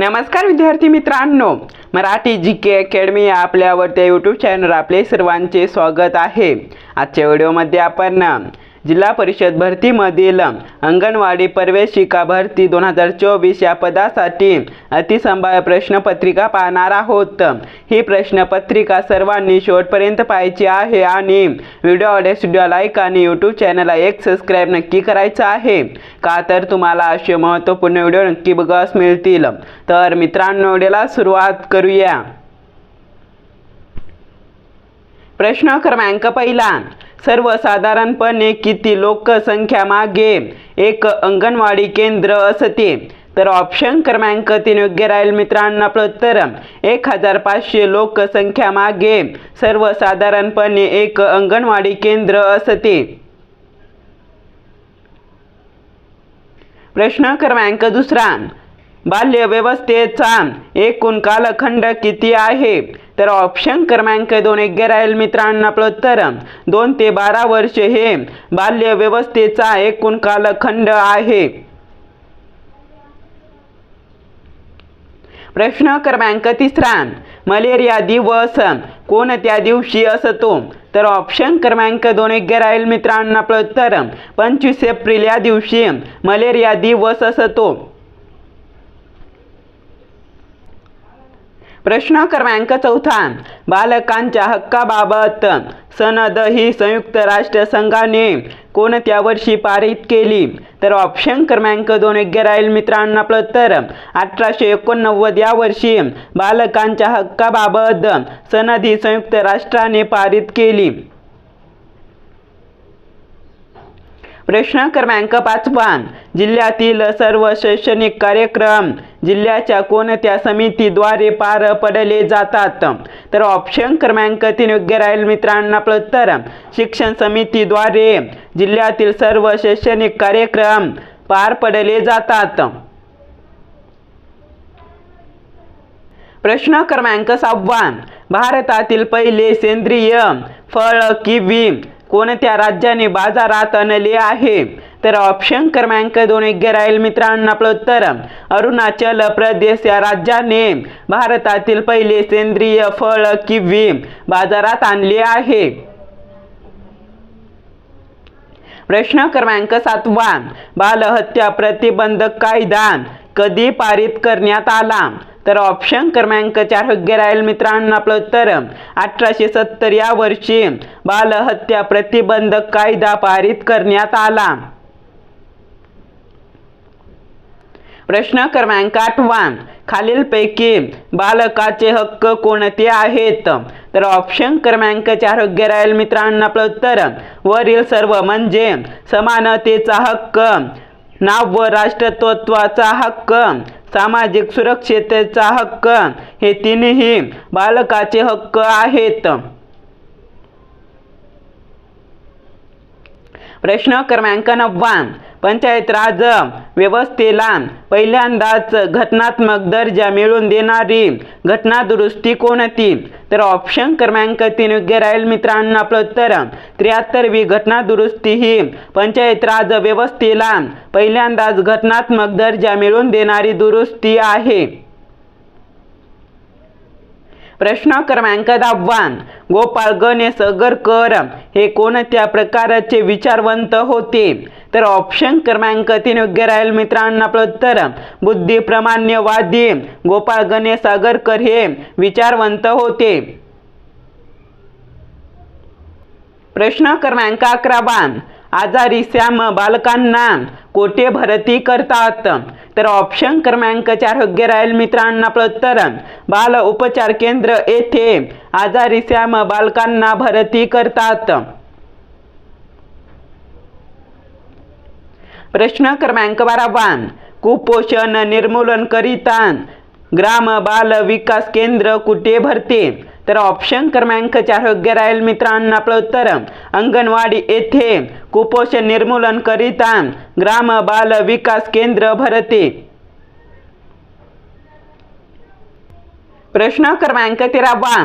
नमस्कार विद्यार्थी मित्रांनो. मराठी जी के अकॅडमी या आपल्या यूट्यूब चॅनल आपले सर्वांचे स्वागत आहे. आजच्या व्हिडिओमध्ये आपण जिल्हा परिषद भरतीमधील अंगणवाडी प्रवेशिका भरती दोन हजार चोवीस या पदासाठी अतिसंभाव्य प्रश्नपत्रिका पाहणार आहोत. ही प्रश्नपत्रिका सर्वांनी शेवटपर्यंत पाहायची आहे आणि व्हिडिओ आवडल्यास व्हिडिओ लाईक आणि यूट्यूब चॅनलला एक सबस्क्राईब नक्की करायचं आहे. का तर तुम्हाला असे महत्त्वपूर्ण व्हिडिओ नक्की बघास मिळतील. तर मित्रांनो व्हिडिओला सुरुवात करूया. प्रश्न क्रमांक पहिला. सर्वसाधारणपणे किती लोकसंख्या मागे एक अंगणवाडी केंद्र असते? तर ऑप्शन क्रमांक तीन योग्य राहील मित्रांनो आपलं. उत्तर एक हजार पाचशे लोकसंख्या मागे सर्वसाधारणपणे एक अंगणवाडी केंद्र असते. प्रश्न क्रमांक दुसरा. बाल्यव्यवस्थेचा एकूण कालखंड किती आहे? तर ऑप्शन क्रमांक दोन एक राहील मित्रांनो. आपलं उत्तर दोन ते बारा वर्ष हे बाल्यव्यवस्थेचा एकूण कालखंड आहे. प्रश्न क्रमांक तिसरा मलेरिया दिवस कोणत्या दिवशी असतो? तर ऑप्शन क्रमांक दोन एक राहील मित्रांनो. आपलं उत्तर पंचवीस एप्रिल या दिवशी मलेरिया दिवस असतो. प्रश्न क्रमांक चौथा बालकांच्या हक्काबाबत. सनद ही संयुक्त राष्ट्र संघाने कोणत्या वर्षी पारित केली? तर ऑप्शन क्रमांक दोन योग्य राहील मित्रांनो आपलं तर अठराशे एकोणनव्वद या वर्षी बालकांच्या हक्काबाबत सनद ही संयुक्त राष्ट्राने पारित केली. प्रश्न क्रमांक पाचवा जिल्ह्यातील सर्व शैक्षणिक कार्यक्रम जिल्ह्याच्या कोणत्या समितीद्वारे पार पडले जातात? तर ऑप्शन क्रमांक तीन योग्य राहील मित्रांना आपलं. शिक्षण समितीद्वारे जिल्ह्यातील सर्व शैक्षणिक कार्यक्रम पार पडले जातात. प्रश्न क्रमांक सहावा भारतातील पहिले सेंद्रिय फळ किवी? कोणत्या राज्याने बाजारात आणले आहे? तर ऑप्शन क्रमांक दोन योग्य राहील मित्रांनो आपलं उत्तर. अरुणाचल प्रदेश या राज्याने भारतातील पहिले सेंद्रिय फळ किवी बाजारात आणले आहे. प्रश्न क्रमांक सातवा. बालहत्या प्रतिबंधक कायदा कधी पारित करण्यात आला? तर ऑप्शन क्रमांक चार योग्य राहील मित्रांनो. आपलं उत्तर अठराशे सत्तर या वर्षी बालहत्या प्रतिबंधक कायदा पारित करण्यात आला. प्रश्न क्रमांक आठवा. खालीलपैकी बालकाचे हक्क कोणते आहेत? तर ऑप्शन क्रमांक चार योग्य राहील मित्रांनो. आपलं उत्तर वरील सर्व म्हणजे समानतेचा हक्क नाव व राष्ट्रत्वत्वाचा हक्क सामाजिक सुरक्षेचा हक्क. हे तीनही बालकाचे हक्क आहेत. प्रश्न क्रमांक नववा पंचायत राज व्यवस्थेला पहिल्यांदाच घटनात्मक दर्जा मिळवून देणारी घटना दुरुस्ती कोणती? तर ऑप्शन क्रमांक तीन योग्य राहील मित्रांनो आपलं उत्तर. त्र्याहत्तरवी घटना दुरुस्ती ही पंचायत राज व्यवस्थेला पहिल्यांदाच घटनात्मक दर्जा मिळवून देणारी दुरुस्ती आहे. प्रश्न क्रमांक दहावान गोपाळ गणेश अगरकर हे कोणत्या प्रकारचे विचारवंत होते? तर ऑप्शन क्रमांक तीन योग्य राहील मित्रांना आपलं उत्तर. बुद्धिप्रमाण्यवादी गोपाळ गणेश अगरकर हे विचारवंत होते. प्रश्न क्रमांक अकरावा आजारी श्याम बालकांना कोठे भरती करतात? तर ऑप्शन क्रमांक चार योग्य राहील मित्रांना प्रत्तरण बाल उपचार केंद्र येथे आजारी श्याम बालकांना भरती करतात. प्रश्न क्रमांक बारावा कुपोषण निर्मूलन करिता ग्राम बाल विकास केंद्र कुठे भरते? तर ऑप्शन क्रमांक चार योग्य राहील मित्रांनो आपलं उत्तर. अंगणवाडी येथे कुपोषण निर्मूलन करिता ग्राम बाल विकास केंद्र भरते. प्रश्न क्रमांक तेरावा.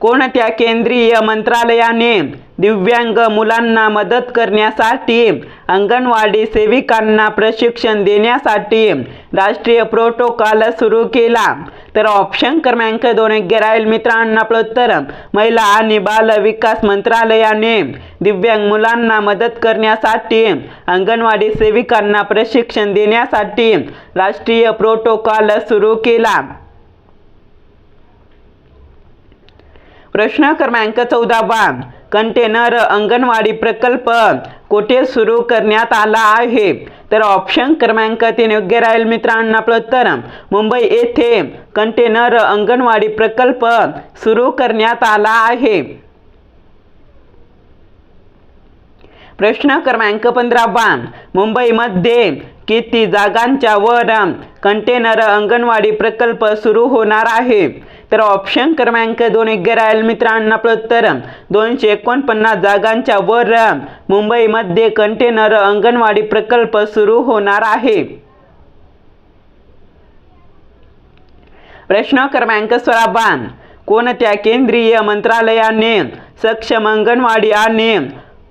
कोणत्या केंद्रीय मंत्रालयाने दिव्यांग मुलांना मदत करण्यासाठी अंगणवाडी सेविकांना प्रशिक्षण देण्यासाठी राष्ट्रीय प्रोटोकॉल सुरू केला? तर ऑप्शन क्रमांक दोन योग्य राहील मित्रांना प्रोत्तर. महिला आणि बाल विकास मंत्रालयाने दिव्यांग मुलांना मदत करण्यासाठी अंगणवाडी सेविकांना प्रशिक्षण देण्यासाठी राष्ट्रीय प्रोटोकॉल सुरू केला. प्रश्न क्रमांक चौदा बा कंटेनर अंगणवाडी प्रकल्प कोठे सुरू करण्यात आला आहे? तर ऑप्शन क्रमांक तीन योग्य राहील मित्रांनो आपलं उत्तर. मुंबई येथे कंटेनर अंगणवाडी प्रकल्प सुरू करण्यात आला आहे. प्रश्न क्रमांक पंधरावा. मुंबईमध्ये किती जागांच्या वर कंटेनर अंगणवाडी प्रकल्प सुरू होणार आहे? तर ऑप्शन क्रमांक दोन योग्य राहील मित्रांनो आपलं दोनशे एकोणपन्नास जागांच्या वर मुंबईमध्ये कंटेनर अंगणवाडी प्रकल्प सुरू होणार आहे. प्रश्न क्रमांक सोळावा कोणत्या केंद्रीय मंत्रालयाने सक्षम अंगणवाडी आणि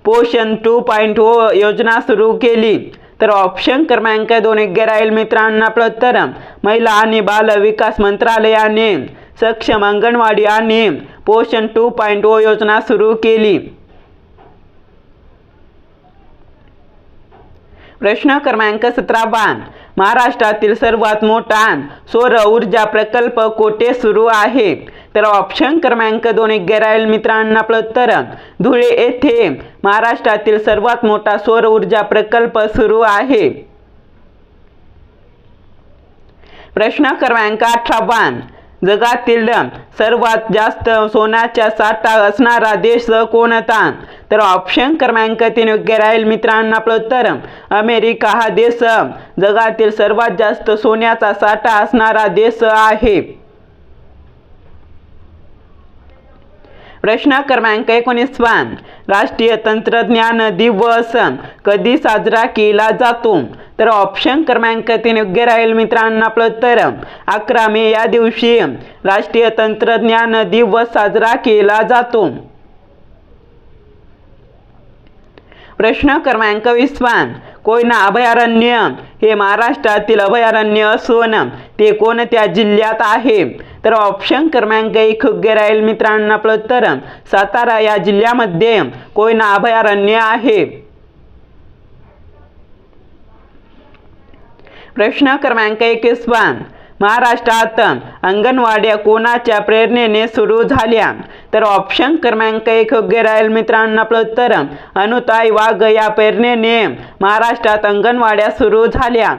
पोषण टू पॉईंट ओ योजना सुरू केली? तर ऑप्शन क्रमांक दोन योग्य राहील मित्रांना आपलं उत्तर महिला आणि बाल विकास मंत्रालयाने सक्षम अंगणवाडी आणि पोषण टू पॉईंट ओ योजना सुरू केली. प्रश्न क्रमांक सतरावा. महाराष्ट्रातील सर्वात मोठा सौर ऊर्जा प्रकल्प कोठे सुरू आहे? तर ऑप्शन क्रमांक दोन एक राहील मित्रांना आपलं उत्तर. धुळे येथे महाराष्ट्रातील सर्वात मोठा सौर ऊर्जा प्रकल्प सुरू आहे. प्रश्न क्रमांक अठरावा. जगातील सर्वात जास्त सोन्याचा साठा असणारा देश कोणता? तर ऑप्शन क्रमांक तीन योग्य राहील मित्रांनो आपलं उत्तर. अमेरिका हा देश. जगातील सर्वात जास्त सोन्याचा साठा असणारा देश आहे. प्रश्न क्रमांक एकोणीसवा राष्ट्रीय तंत्रज्ञान दिवस. कधी साजरा केला जातो? तर ऑप्शन क्रमांक तीन योग्य राहील मित्रांनो आपलं तर. अकरा मे या दिवशी राष्ट्रीय तंत्रज्ञान दिवस साजरा केला जातो. प्रश्न क्रमांक वीसवा कोयना अभयारण्य. हे महाराष्ट्रातील अभयारण्य असून ते कोणत्या जिल्ह्यात आहे? तर ऑप्शन क्रमांक एक योग्य राहील मित्रांनो आपलं. तर सातारा या जिल्ह्यामध्ये कोयना अभयारण्य आहे. प्रश्न क्रमांक एकवीसवा महाराष्ट्रात अंगणवाड्या कोणाच्या प्रेरणेने सुरू झाल्या? तर ऑप्शन क्रमांक एक योग्य राहील मित्रांनो आपलं उत्तर. अनुताई वाघ या प्रेरणेने महाराष्ट्रात अंगणवाड्या सुरू झाल्या.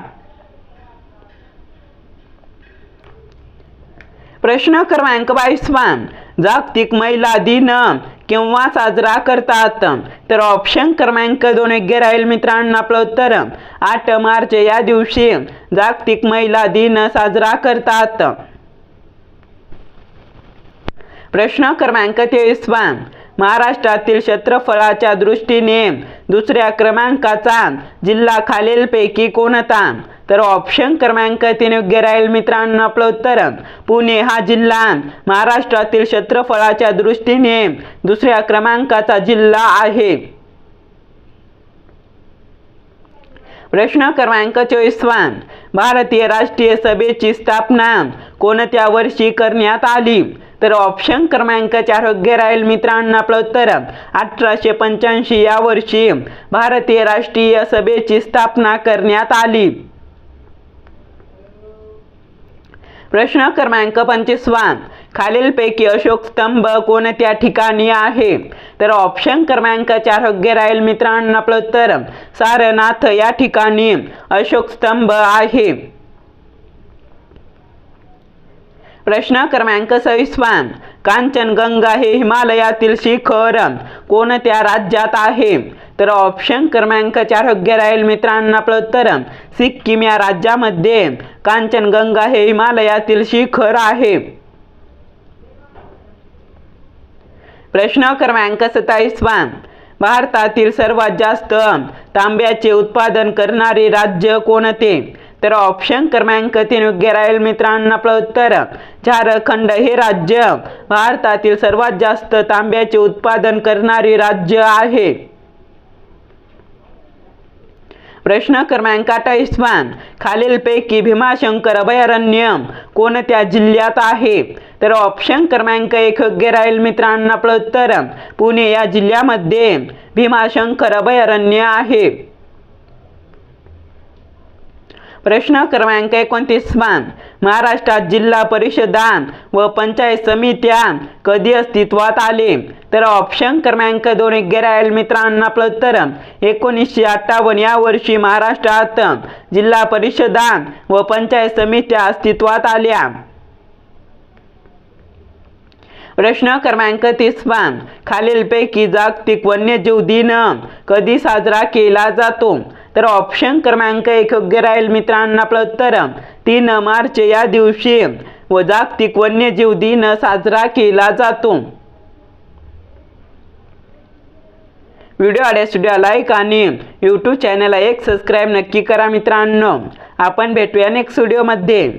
प्रश्न क्रमांक बावीसवा. जागतिक महिला दिन केव्हा साजरा करतात? तर ऑप्शन क्रमांक दोन योग्य राहील मित्रांनो आपलं उत्तर. आठ मार्च या दिवशी जागतिक महिला दिन साजरा करतात. प्रश्न क्रमांक तेवीसवा. महाराष्ट्रातील क्षेत्रफळाच्या दृष्टीने दुसऱ्या क्रमांकाचा जिल्हा खालीलपैकी कोणता? तर ऑप्शन क्रमांक तीन योग्य राहील मित्रांनो आपलं उत्तर. पुणे हा जिल्हा. महाराष्ट्रातील क्षेत्रफळाच्या दृष्टीने दुसऱ्या क्रमांकाचा जिल्हा आहे. प्रश्न क्रमांक चोवीसवा भारतीय राष्ट्रीय सभेची स्थापना कोणत्या वर्षी करण्यात आली? तर ऑप्शन क्रमांक चार योग्य राहील मित्रांनो आपलं उत्तर. अठराशे पंच्याऐंशी या वर्षी भारतीय राष्ट्रीय सभेची स्थापना करण्यात आली. प्रश्न क्रमांक पंचवीसवा खालीलपैकी अशोक स्तंभ कोणत्या ठिकाणी आहे? तर ऑप्शन क्रमांक चार योग्य राहील मित्रांनो आपलं तर. सारनाथ या ठिकाणी अशोक स्तंभ आहे. प्रश्न क्रमांक सविस्वान कांचनगंगा हे हिमालयातील शिखर. कोणत्या राज्यात आहे? तर ऑप्शन क्रमांक चार योग्य राहील मित्रांना आपलं सिक्कीम या राज्यामध्ये कांचनगंगा हे हिमालयातील शिखर आहे. प्रश्न क्रमांक सत्तावीसवा भारतातील सर्वात जास्त तांब्याचे उत्पादन करणारे राज्य कोणते? तर ऑप्शन क्रमांक तीन योग्य राहील मित्रांनो आपलं उत्तर झारखंड हे राज्य भारतातील सर्वात जास्त तांब्याचे उत्पादन करणारे राज्य आहे. प्रश्न क्रमांक अठ्ठावीसवान खालीलपैकी भीमाशंकर अभयारण्य कोणत्या जिल्ह्यात आहे? तर ऑप्शन क्रमांक एक योग्य राहील मित्रांनो आपलं उत्तर पुणे या जिल्ह्यामध्ये भीमाशंकर अभयारण्य आहे. प्रश्न क्रमांक एकोणतीसवान महाराष्ट्रात जिल्हा परिषदान व पंचायत समित्या कधी अस्तित्वात आले? तर ऑप्शन क्रमांक दोन योग्य मित्रांना मित्रांनो आपलं एकोणीसशे अठ्ठावन्न या वर्षी महाराष्ट्रात जिल्हा परिषदा व पंचायत समित्या अस्तित्वात आल्या. प्रश्न क्रमांक तीसवा खालीलपैकी जागतिक वन्यजीव दिन कधी साजरा केला जातो? तर ऑप्शन क्रमांक एक योग्य राहील मित्रांनो आपलं उत्तर. तीन मार्च या दिवशी व जागतिक वन्यजीव दिन साजरा केला जातो. व्हिडिओ आल्यास व्हिडिओ लाईक आणि यूट्यूब चॅनलला एक सबस्क्राईब नक्की करा मित्रांनो. आपण भेटूया नेक्स्ट व्हिडिओमध्ये